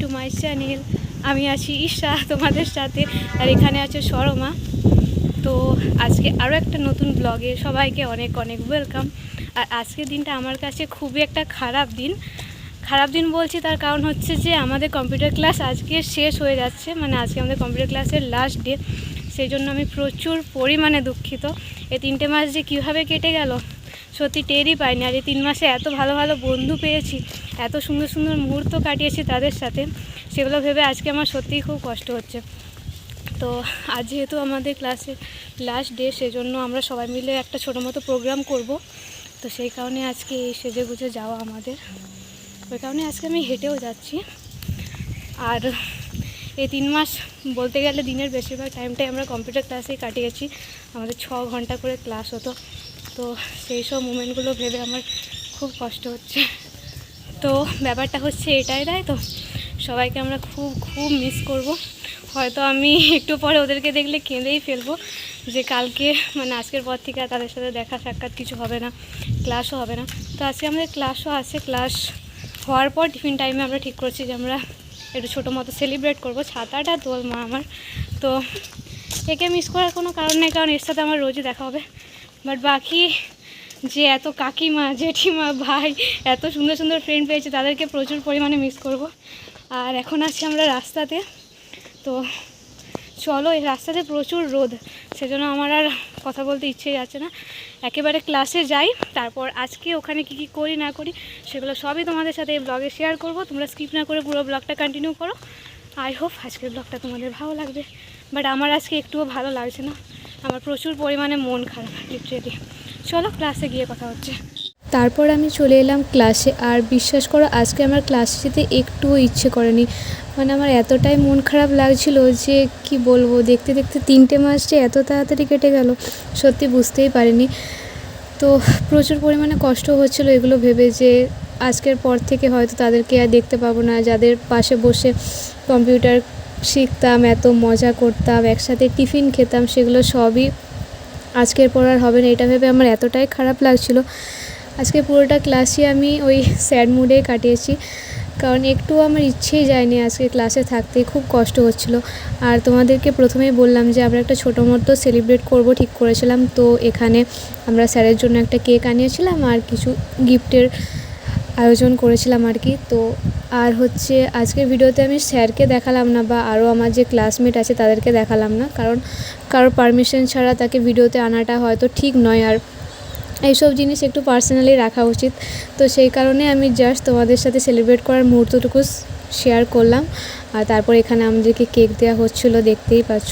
To my channel আমি আছি ঈশা, তোমাদের সাথে, আর এখানে আছে সরমা তো আজকে আরও একটা নতুন ব্লগে সবাইকে অনেক অনেক ওয়েলকাম আর আজকের দিনটা আমার কাছে খুবই একটা খারাপ দিন। খারাপ দিন বলছি তার কারণ হচ্ছে যে আমাদের কম্পিউটার ক্লাস আজকে শেষ হয়ে যাচ্ছে। মানে আজকে আমাদের কম্পিউটার ক্লাসের লাস্ট ডে সেই জন্য আমি প্রচুর পরিমাণে দুঃখিত। এই তিনটে মাস যে কীভাবে কেটে গেল? সত্যি টেরই পাইনি। আর এই তিন মাসে এত ভালো ভালো বন্ধু পেয়েছি, এত সুন্দর সুন্দর মুহূর্ত কাটিয়েছি তাদের সাথে, সেগুলো ভেবে আজকে আমার সত্যিই খুব কষ্ট হচ্ছে। তো আজ যেহেতু আমাদের ক্লাসের লাস্ট ডে সেজন্য আমরা সবাই মিলে একটা ছোটো মতো প্রোগ্রাম করব। তো সেই কারণে আজকে এই সেজে গুজে যাওয়া আমাদের। ওই কারণে আজকে আমি হেঁটেও যাচ্ছি। আর এই তিন মাস বলতে গেলে দিনের বেশিরভাগ টাইমটাই আমরা কম্পিউটার ক্লাসেই কাটিয়েছি। আমাদের ছ ঘণ্টা করে ক্লাস হতো। তো সেই সব মুমেন্টগুলো ভেবে আমার খুব কষ্ট হচ্ছে। তো ব্যাপারটা হচ্ছে এটাই, তাই তো? সবাইকে আমরা খুব খুব মিস করব। হয়তো আমি একটু পরে ওদেরকে দেখলে কেঁদেই ফেলব যে কালকে মানে আজকের পর থেকে আর তাদের সাথে দেখা সাক্ষাৎ কিছু হবে না ক্লাসও হবে না। তো আজকে আমাদের ক্লাসও আছে। ক্লাস হওয়ার পর টিফিন টাইমে আমরা ঠিক করছি যে আমরা একটু ছোটো মতো সেলিব্রেট করব, ছাতাটা তোল মা আমার। তো একে মিস করার কোনো কারণ নেই, কারণ এর সাথে আমার রোজই দেখা হবে। বাট বাকি যে এত কাকিমা, জেঠিমা, ভাই, এত সুন্দর সুন্দর ফ্রেন্ড পেয়েছে, তাদেরকে প্রচুর পরিমাণে মিস করব। আর এখন আছি আমরা রাস্তাতে। তো চলো, এই রাস্তাতে প্রচুর রোদ। সেজন্য আমার আর কথা বলতে ইচ্ছে যাচ্ছে না। একেবারে ক্লাসে যাই, তারপর আজকে ওখানে কি কি করি না করি সেগুলো সবই তোমাদের সাথে এই ব্লগে শেয়ার করব। তোমরা স্কিপ না করে পুরো ব্লগটা কন্টিনিউ করো। আই হোপ আজকের ব্লগটা তোমাদের ভালো লাগবে। বাট আমার আজকে একটুও ভালো লাগছে না। আমার প্রচুর পরিমাণে মন খারাপ লিটারেলি চলো ক্লাসে গিয়ে কথা হচ্ছে। তারপর আমি চলে এলাম ক্লাসে। আর বিশ্বাস করো, আজকে আমার ক্লাসে যেতে একটুও ইচ্ছে করেনি। মানে আমার এতটাই মন খারাপ লাগছিল যে কি বলব, দেখতে দেখতে তিনটে মাস যে এত তাড়াতাড়ি কেটে গেল, সত্যি বুঝতেই পারিনি। তো প্রচুর পরিমাণে কষ্ট হচ্ছিল এগুলো ভেবে যে আজকের পর থেকে হয়তো তাদেরকে আর দেখতে পাবো না। যাদের পাশে বসে কম্পিউটার শিখতাম, এত মজা করতাম, একসাথে টিফিন খেতাম, সেগুলো সবই আজকের পর আর হবে না। এটা ভেবে আমার এতটাই খারাপ লাগছিল আজকে পুরোটা ক্লাসই আমি ওই স্যাড মুডে কাটিয়েছি। কারণ একটু আমার ইচ্ছেই যায়নি আজকে ক্লাসে থাকতে, খুব কষ্ট হচ্ছিল। আর তোমাদেরকে প্রথমেই বললাম যে আমরা একটা ছোটো মতো সেলিব্রেট করব, ঠিক করেছিলাম। তো এখানে আমরা স্যারের জন্য একটা কেক আনিয়েছিলাম আর কিছু গিফটের আয়োজন করেছিলাম আর কি। তো আর হচ্ছে আজকের ভিডিওতে আমি স্যারকে দেখালাম না বা আরও আমার যে ক্লাসমেট আছে তাদেরকে দেখালাম না। কারণ কারোর পারমিশন ছাড়া তাকে ভিডিওতে আনাটা হয়তো ঠিক নয়। আর এইসব জিনিস একটু পার্সোনালি রাখা উচিত। তো সেই কারণে আমি জাস্ট তোমাদের সাথে সেলিব্রেট করার মুহূর্তটুকু শেয়ার করলাম। আর তারপর এখানে আমাদেরকে কেক দেওয়া হচ্ছিল, দেখতেই পাচ্ছ।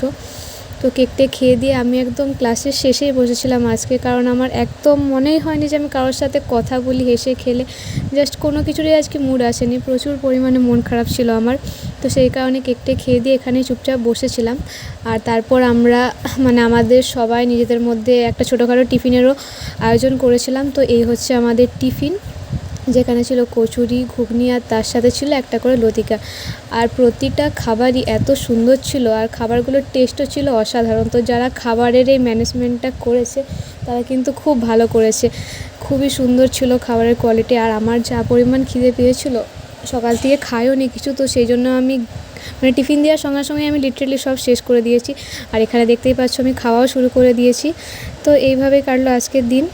তো কেকটা খেয়ে দিয়ে আমি একদম ক্লাসের শেষেই বসেছিলাম আজকে, কারণ আমার একদম মনেই হয়নি যে আমি কারোর সাথে কথা বলি, হেসে খেলে। জাস্ট কোনো কিছুরই আজকে মুড আসেনি, প্রচুর পরিমাণে মন খারাপ ছিল আমার। তো সেই কারণে কেকটা খেয়ে দিয়ে এখানে চুপচাপ বসেছিলাম। আর তারপর আমরা মানে আমাদের সবাই নিজেদের মধ্যে একটা ছোটোখাটো টিফিনেরও আয়োজন করেছিলাম। তো এই হচ্ছে আমাদের টিফিন। যেখানে ছিল কচুরি, ঘুগনি আর তার সাথে ছিল একটা করে লতিকা। আর প্রতিটা খাবারই এত সুন্দর ছিল আর খাবারগুলোর টেস্টও ছিল অসাধারণ। তো যারা খাবারের এই ম্যানেজমেন্টটা করেছে, তারা কিন্তু খুব ভালো করেছে। খুবই সুন্দর ছিল খাবারের কোয়ালিটি আর আমার যা পরিমাণ খিদে পেয়েছিল, সকাল থেকে খাইও নি কিছু, তো সেই জন্য আমি মানে টিফিন দেওয়ার সঙ্গে সঙ্গে আমি লিটারেলি সব শেষ করে দিয়েছি। আর এখানে দেখতেই পাচ্ছ আমি খাওয়াও শুরু করে দিয়েছি। তো এইভাবে কাটলো আজকের দিন।